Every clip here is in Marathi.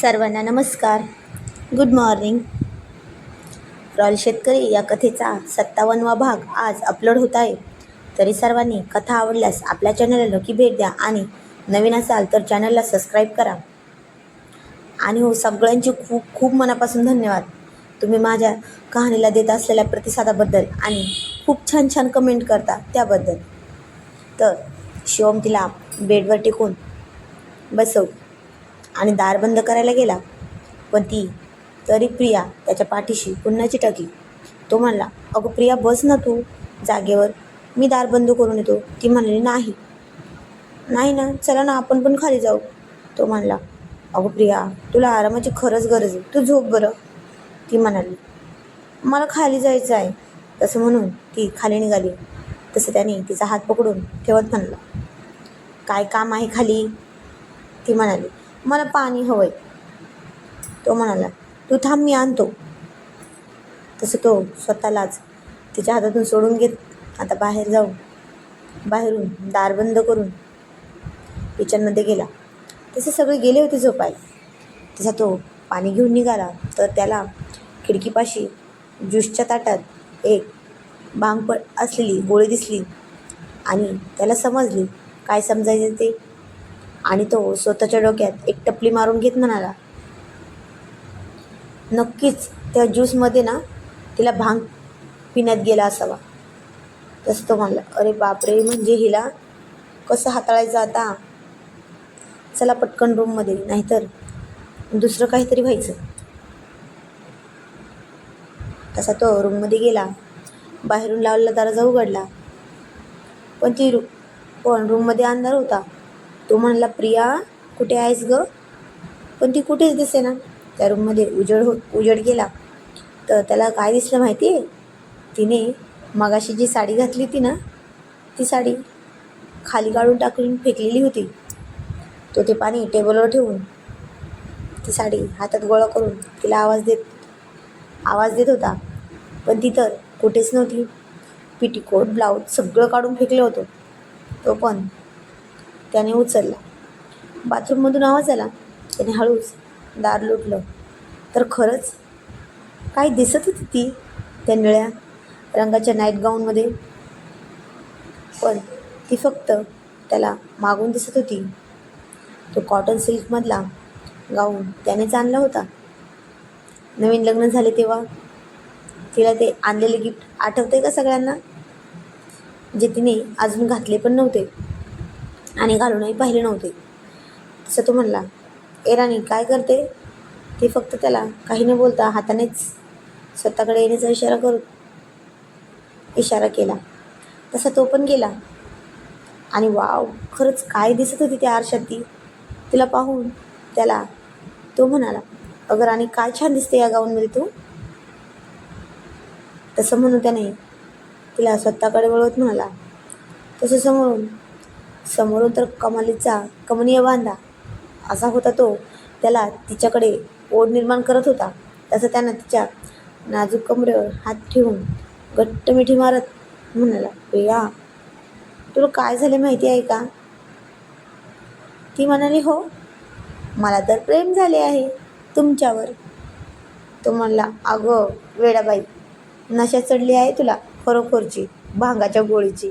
सर्वांना नमस्कार. गुड मॉर्निंग रॉयल शेतकरी या कथेचा सत्तावन्नवा भाग आज अपलोड होत आहे. तरी सर्वांनी कथा आवडल्यास आपल्या चॅनलला नक्की भेट द्या आणि नवीन असाल तर चॅनलला सबस्क्राईब करा. आणि हो सगळ्यांचे खूप खूप मनापासून धन्यवाद. तुम्ही माझ्या कहाणीला देत असलेल्या प्रतिसादाबद्दल आणि खूप छान छान कमेंट करता त्याबद्दल. तर शिवम तिला बेडवर टेकून बसव. आणि दार बंद करायला गेला. पण ती तरी प्रिया त्याच्या पाठीशी पुन्हा चिटकली. तो म्हणला अगं प्रिया बस ना तू. जागेवर. मी दार बंद करून येतो. ती म्हणली नाही. नाही ना. चला ना आपण पण खाली जाऊ. तो म्हणला अगं प्रिया तुला आरामाची खरंच गरज आहे. तू झोप बरं. ती म्हणाली मला खाली जायचं आहे. तसं म्हणून ती खाली निघाली. तसं त्याने तिचा हात पकडून ठेवत म्हणला काय काम आहे खाली? ती म्हणाली मला पाणी हवं आहे तो म्हणाला तू थांब मी आणतो. तसं तो स्वतःलाच तिच्या हातातून सोडून घेत आता बाहेर जाऊ बाहेरून दार बंद करून किचनमध्ये गेला. तसे सगळे गेले होते झोपायला. तसा तो पाणी घेऊन निघाला तर त्याला खिडकीपाशी ज्यूसच्या ताटात एक भांग असलेली गोळी दिसली आणि त्याला समजली काय समजायचे ते. आणि तो स्वतःच्या डोक्यात एक टपली मारून घेत म्हणाला नक्कीच त्या ज्यूसमध्ये ना तिला भांग पिण्यात गेला असावा. तसं तो म्हणला अरे बापरे म्हणजे हिला कसं हाताळायचं आता? चला पटकन रूममध्ये नाहीतर दुसरं काहीतरी व्हायचं. तसा तो रूममध्ये गेला बाहेरून लावलेला दरवाजा उघडला. पण ती रू पण रूममध्ये अंधार होता. तो म्हणला प्रिया कुठे आहेस ग? पण ती कुठेच दिसे ना त्या रूममध्ये उजेड हो उजेड गेला. तर त्याला काय दिसलं माहिती आहे तिने मगाशी जी साडी घातली होती ना ती साडी खाली काढून टाकून फेकलेली होती. तो ते पाणी टेबलवर ठेवून ती साडी हातात गोळा करून तिला आवाज देत आवाज देत होता. पण ती तर कुठेच नव्हती. पिटीकोट ब्लाऊज सगळं काढून फेकलं होतं. तो पण त्याने उचलला. बाथरूममधून आवाज आला. त्याने हळूच दार लुटलं. तर खरंच काही दिसत होती ती? त्या निळ्या रंगाच्या नाईट गाऊनमध्ये पण ती फक्त त्याला मागून दिसत होती. तो कॉटन सिल्कमधला गाऊन त्यानेच आणला होता. नवीन लग्न झाले तेव्हा? तिला ते आणलेले गिफ्ट आठवते का सगळ्यांना? जे तिने अजून घातले पण नव्हते. आणि घालूनही पाहिले नव्हते. तसं तो म्हणला ए राणी काय करते? ते फक्त त्याला काही न बोलता हातानेच स्वतःकडे येण्याचा इशारा करू इशारा केला. तसा तो पण गेला. आणि वाव खरंच काय दिसत होती त्या आरशात ती. तिला पाहून त्याला तो म्हणाला अगं राणी काय छान दिसते या गाऊनमध्ये तू. तसं म्हणून त्याने तिला स्वतःकडे वळवत म्हणाला. तसं समोरून समोरून तर कमालीचा कमनीय बांधा असा होता तो. त्याला तिच्याकडे ओढ निर्माण करत होता. तसं त्यानं तिच्या नाजूक कमरेवर हात ठेवून घट्ट मिठी मारत म्हणाला प्रिया तुला काय झाले माहिती आहे का? ती म्हणाली हो मला तर प्रेम झाले आहे तुमच्यावर. तो म्हणला अगं वेडाबाई नशा चढली आहे तुला खरोखरची भांगाच्या गोळीची.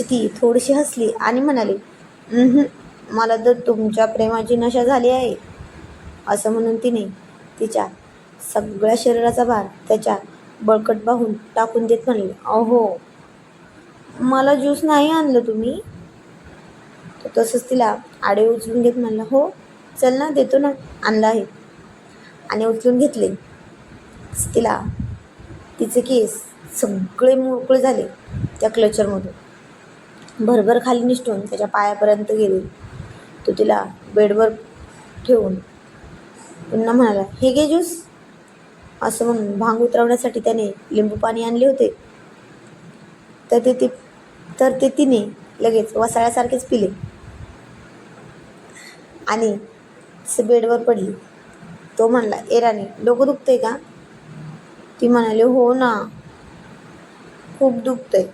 ती थोडीशी हसली आणि म्हणाली मला तर तुमच्या प्रेमाची नशा झाली आहे असं म्हणून तिने तिच्या सगळ्या शरीराचा भार त्याच्या बळकट बाहून टाकून देत म्हणले अहो मला ज्यूस नाही आणलं तुम्ही? तो तसंच तिला आडे उचलून घेत म्हणलं हो चल ना देतो ना आणलं आहे. आणि उचलून घेतले. तिला तिचे केस सगळे मोकळे झाले त्या क्लचरमधून. भरभर खाली निष्ठून त्याच्या पायापर्यंत गेले. तो तिला बेडवर ठेवून पुन्हा म्हणाला हे घे ज्यूस. असं म्हणून भांग उतरवण्यासाठी त्याने लिंबू पाणी आणले होते. तर ते ती तर ते तिने लगेच वसाळ्यासारखेच पिले. आणि बेडवर पडली. तो म्हणला एराने डोकं दुखतंय का? ती म्हणाली हो ना खूप दुखतंय.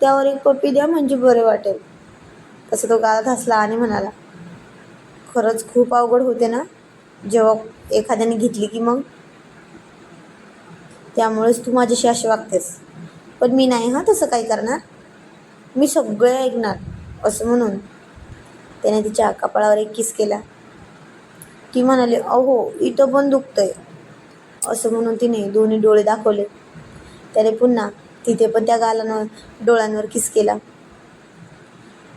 त्यावर एक पप्पी द्या म्हणजे बरे वाटेल. तसं तो गालात हसला आणि म्हणाला खरंच खूप अवघड होते ना? जेव्हा एखाद्याने घेतली की मग? त्यामुळेच तू माझ्याशी अशी वागतेस. पण मी नाही हां तसं काही करणार. मी सगळे ऐकणार असं म्हणून त्याने तिच्या कपाळावर एक किस केला. ती म्हणाली अहो इथं पण दुखतंय असं म्हणून तिने दोन्ही डोळे दाखवले. त्याने पुन्हा तिथे पण त्या गालांवर डोळ्यांवर किस केला.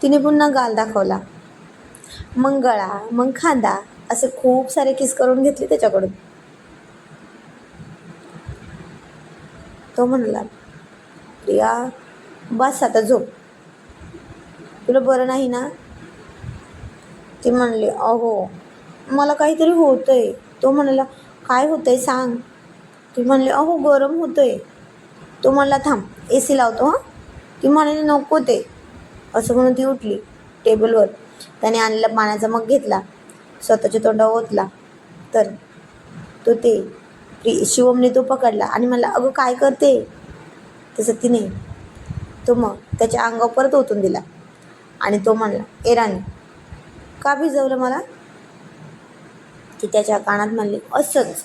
तिने पुन्हा गाल दाखवला. मग गळा मग खांदा असे खूप सारे किस करून घेतले त्याच्याकडून. तो म्हणाला प्रिया बस आता झोप. तुला बरं नाही ना? ती म्हणली अहो मला काहीतरी होतंय. तो म्हणाला काय होतंय सांग. ती म्हणली अहो गरम होतंय. तो म्हणला थांब ए सी लावतो हां. ती म्हणाली नको ते. असं म्हणून ती उठली टेबलवर. त्याने आणलेला पाण्याचा मग घेतला स्वतःच्या तोंडावर ओतला. तर तो ते शिवमने तो पकडला आणि म्हणला अगं काय करते? तसं तिने तो मग त्याच्या अंगावर परत ओतून दिला आणि तो म्हणला ए राणी का भिजवलं मला? ती त्याच्या कानात म्हणली असंच.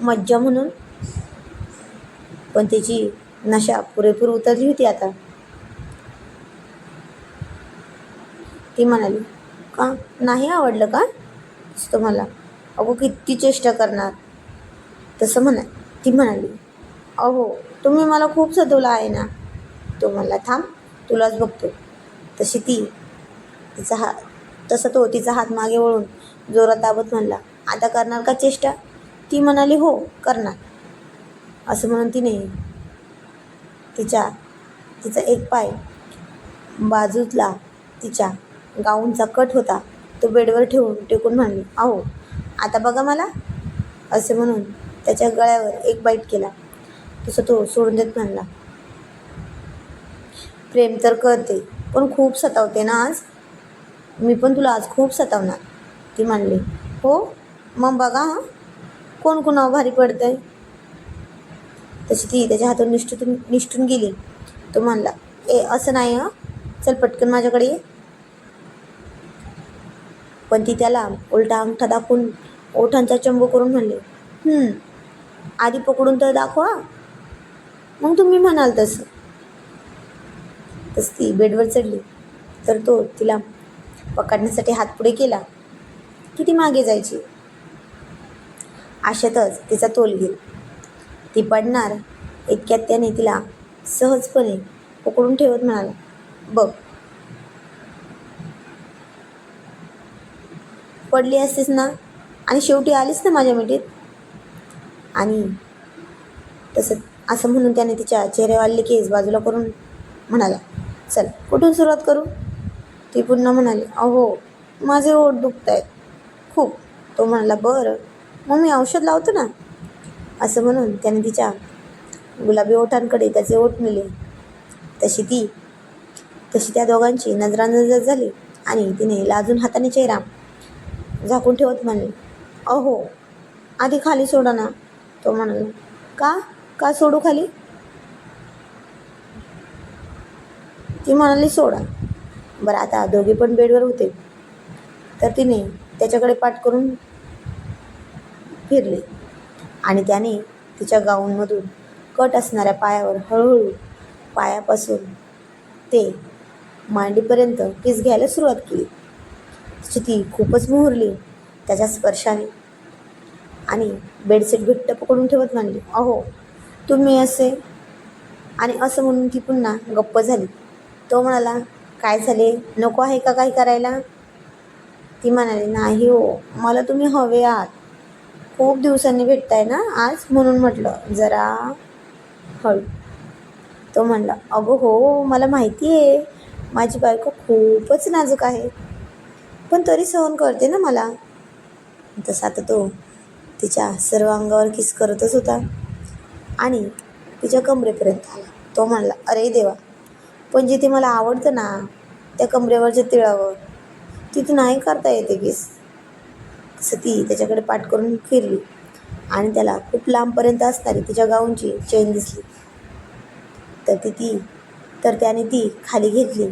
मज्जा म्हणून पण त्याची नशा पुरेपूर उतरली होती आता. ती म्हणाली का? नाही आवडलं का? तुम्हाला अगो किती चेष्टा करणार. तसं म्हणा ती म्हणाली अहो तुम्ही मला खूप सतवलं आहे ना. तो म्हणला थांब तुलाच बघतो. तशी ती तिचा हात तसं तो तिचा हात मागे वळून जोरात दाबत म्हणला आता करणार का चेष्टा? ती म्हणाली हो करणार. असं म्हणून तिने तिच्या तिचा एक पाय बाजूला तिच्या गाऊनचा कट होता. तो बेडवर ठेवून टेकून म्हणली आहो आता बघा मला. असे म्हणून त्याच्या गळ्यावर एक बाईट केला. तसं तो सोडून देत म्हणला प्रेम तर करते पण खूप सतावते ना आज? मी पण तुला आज खूप सतावणार. ती म्हणली हो? मग बघा हां. कोण कोणावर भारी पडतंय? तशी ती त्याच्या हातून निष्ठून निष्ठून गेली. तो म्हणला ए असं नाही हं. चल पटकन माझ्याकडे ये. पण ती त्याला उलटा अंगठा दाखवून ओठांचा चंबू करून म्हणले आधी पकडून तर दाखवा. मग तुम्ही म्हणाल तसं. तस ती बेडवर चढली. तर तो तिला पकडण्यासाठी हात पुढे केला. की ती मागे जायची? अशातच तिचा तोल गेला ती पडणार इतक्यात त्याने तिला सहजपणे पकडून ठेवत म्हणाला बघ पडली असतेस ना आणि शेवटी आलीस ना माझ्या मिठीत? आणि तसं असं म्हणून त्याने तिच्या चेहऱ्यावाले केस बाजूला करून म्हणाला चल कुठून सुरुवात करू? ती पुन्हा म्हणाली अहो माझे ओठ दुखत आहेत खूप. तो म्हणाला बरं मग मी औषध लावतो ना. असं म्हणून त्याने तिच्या गुलाबी ओठांकडे त्याचे ओठ नेले. तशी ती तशी त्या दोघांची नजरानजर झाली आणि तिने लाजून हाताने चेहरा झाकून ठेवत म्हणले अहो आधी खाली सोडा ना. तो म्हणाला का? का सोडू खाली? ती म्हणाली सोडा. बरं आता दोघे पण बेडवर होते. तर तिने त्याच्याकडे पाठ करून फिरले. आणि त्याने तिच्या गाऊनमधून कट असणाऱ्या पायावर हळूहळू पायापासून ते मांडीपर्यंत किस घ्यायला सुरुवात केली. तिची ती खूपच मोहरली त्याच्या स्पर्शाने. आणि बेडशीट घट्ट पकडून ठेवत म्हणली अहो तुम्ही असे. आणि असं म्हणून ती पुन्हा गप्प झाली. तो म्हणाला काय झाले? नको आहे का काही करायला? ती म्हणाली नाही हो मला तुम्ही हवे आहात. खूप दिवसांनी भेटताय ना आज? म्हणून म्हटलं जरा हळू. तो म्हणला अगं हो मला माहिती आहे. माझी बायको खूपच नाजूक आहे. पण तरी सहन करते ना मला. तसा आता तो तिच्या सर्व अंगावर किस करतच होता. आणि तिच्या कमरेपर्यंत आला. तो म्हणला अरे देवा पण जिथे मला आवडतं ना त्या कमरेवरच्या तिळावर तिथे नाही करता येते किस. असं ती त्याच्याकडे पाठ करून फिरली. आणि त्याला खूप लांबपर्यंत असणारी तिच्या गाऊनची चेन दिसली. तर ती ती तर त्याने ती खाली घेतली.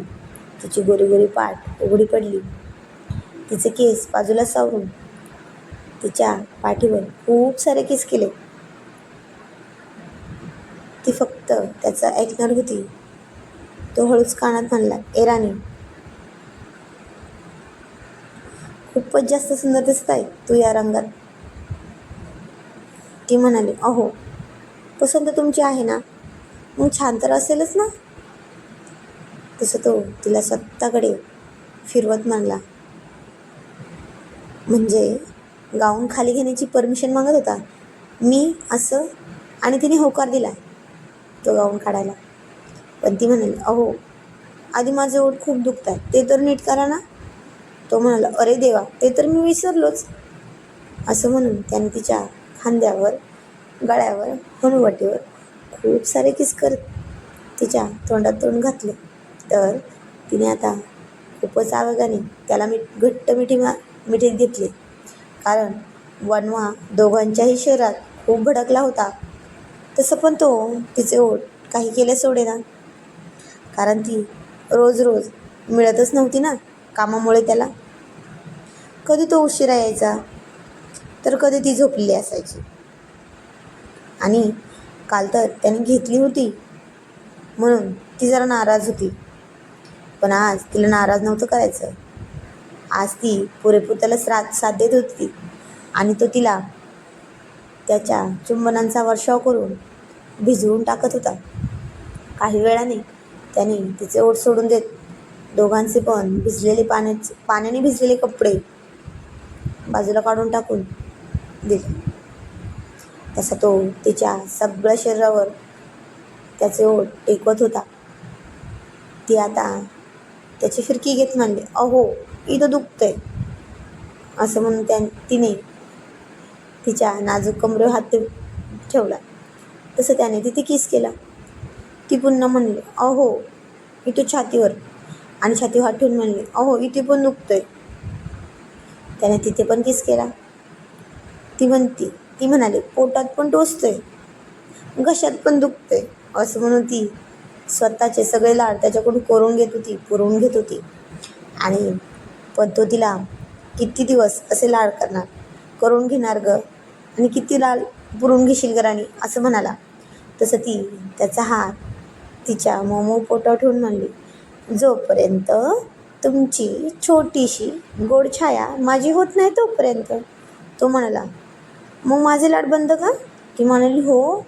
तिची गोरी गोरी पाठ उघडी पडली. तिचे केस बाजूला सावरून तिच्या पाठीवर खूप सारे केस केले. ती फक्त त्याचं ऐकणार होती. तो हळूच कानात म्हणला ए राणी खूपच जास्त सुंदर दिसत आहे तू या रंगात. ती म्हणाली अहो पसंत तुमची आहे ना. मग छान तर असेलच ना. तसं तो तिला स्वतःकडे फिरवत म्हणला. म्हणजे गाऊन खाली घेण्याची परमिशन मागत होता. मी असं आणि तिने होकार दिला तो गाऊन काढायला. पण ती म्हणाली अहो आधी माझे ओढ खूप दुखत आहे ते तर नीट करा ना. तो म्हणाला अरे देवा ते तर मी विसरलोच. असं म्हणून त्याने तिच्या खांद्यावर गळ्यावर हनुवटीवर खूप सारे किस करत तिच्या तोंडात तोंड घातले. तर तिने आता खूपच आवेगाने त्याला मीठ घट्ट मिठी मा मिठीत घेतली. कारण वनवा दोघांच्याही शरीरात खूप भडकला होता. तसं पण तो तिचे ओठ काही केले सोडे ना. कारण ती रोज रोज मिळतच नव्हती ना कामामुळे त्याला. कधी तो उशिरा यायचा तर कधी ती झोपलेली असायची. आणि काल तर त्याने घेतली होती म्हणून ती जरा नाराज होती. पण आज तिला नाराज नव्हतं करायचं. आज ती पुरेपूर त्याला साथ साथ देत होती आणि तो तिला त्याच्या चुंबनांचा वर्षाव करून भिजवून टाकत होता. काही वेळाने त्याने तिचे ओढ सोडून देत दोघांचे पण भिजलेले पाण्याचे पाण्याने भिजलेले कपडे बाजूला काढून टाकून दिले. तसा तो तिच्या सगळ्या शरीरावर त्याचे ओठ टेकवत होता. ती आता त्याची फिरकी घेत म्हणली अहो इथं दुखतंय. असं म्हणून त्या तिने तिच्या नाजूक कमरेवर हात ठेवला. तसं त्याने तिथे किस केला. ती पुन्हा म्हणली अहो इथं छातीवर. आणि छातीवर हात ठेवून म्हणली अहो इथे पण दुखतंय. त्याने तिथे पण किस केला. ती म्हणती ती म्हणाली पोटात पण टोचतंय घशात पण दुखतंय. असं म्हणून ती स्वतःचे सगळे लाड त्याच्याकडून करून घेत होती पुरवून घेत होती. आणि पण तो तिला किती दिवस असे लाड करणार करून घेणार ग? आणि किती लाल पुरवून घेशील गराणी राणी? असं म्हणाला. तसं ती त्याचा हात तिच्या मोमो पोटावर ठेवून म्हणली जोपर्यंत तुमची छोटीशी गोड छाया माझी होत नाही तोपर्यंत तो म्हणाला. मग माझे लाड बंद का? ती म्हणाली हो.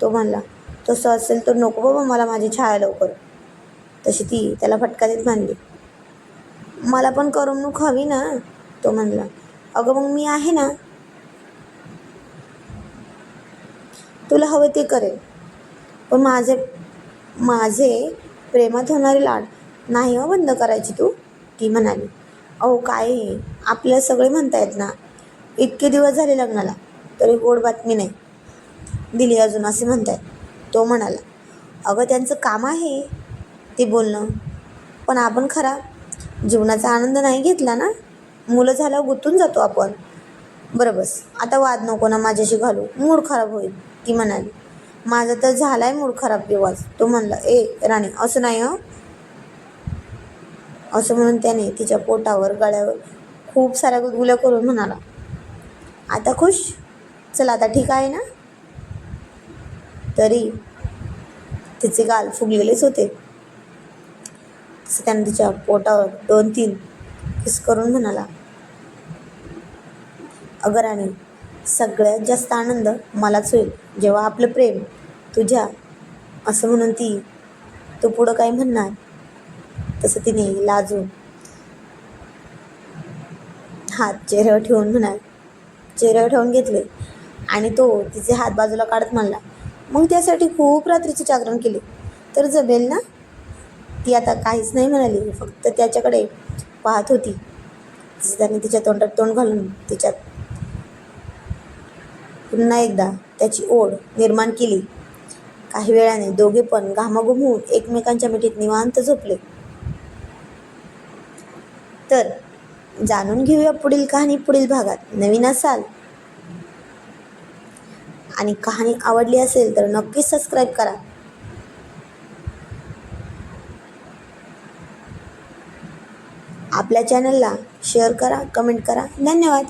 तो म्हणला तसं असेल तर नको बाबा मला माझी छाया लवकर. तशी ती त्याला फटका देत म्हणली मला पण करमणूक हवी ना? तो म्हणला. अगं मग मी आहे ना? तुला हवं ते करेल. पण माझे माझे प्रेमात होणारे लाड नाही हो बंद करायची तू. ती म्हणाली. अहो काय हे? आपल्याला सगळे म्हणतायत ना. इतके दिवस झाले लग्नाला तरी गोड बातमी नाही. दिली अजून असे म्हणतायत. तो म्हणाला अगं त्यांचं काम आहे. ते बोलणं पण आपण खरा. जीवनाचा आनंद नाही घेतला ना? मुलं झाल्यावर गुंतून जातो आपण. बरं बस आता वाद नको ना माझ्याशी घालू. मूड खराब होईल. ती म्हणाली. माझा तर झालाय मूड खराब दिवस तो म्हणला ए राणी असं नाही हं. असं म्हणून त्याने तिच्या पोटावर गळ्यावर खूप साऱ्या गुदगुल्या करून म्हणाला आता खुश? चला आता ठीक आहे ना? तरी तिचे गाल फुगलेलेच होते. त्याने तिच्या पोटावर दोन तीन किस करून म्हणाला अगं सगळ्यात जास्त आनंद मलाच होईल जेव्हा आपलं प्रेम तुझ्या असं म्हणून ती तो पुढं काय म्हणणार तसं तिने लाजून हात चेहऱ्यावर ठेवून म्हणाल. चेहऱ्यावर ठेवून घेतले. आणि तो तिचे हात बाजूला काढत म्हणला मग त्यासाठी खूप रात्रीचे जागरण केले. तर जमेल ना? ती आता काहीच नाही म्हणाली फक्त त्याच्याकडे पाहत होती. त्याने तिच्या तोंडात तोंड घालून तिच्यात पुन्हा एकदा त्याची ओढ निर्माण केली. काही वेळाने दोघे पण घामाघूम होऊन एकमेकांच्या मिठीत निवांत झोपले. तर जाणून घेऊया पुढील कहाणी पुढील भागात. नवीन असाल आणि कहाणी आवडली असेल तर नक्की सबस्क्राईब करा. आपल्या चॅनलला शेअर करा कमेंट करा. धन्यवाद.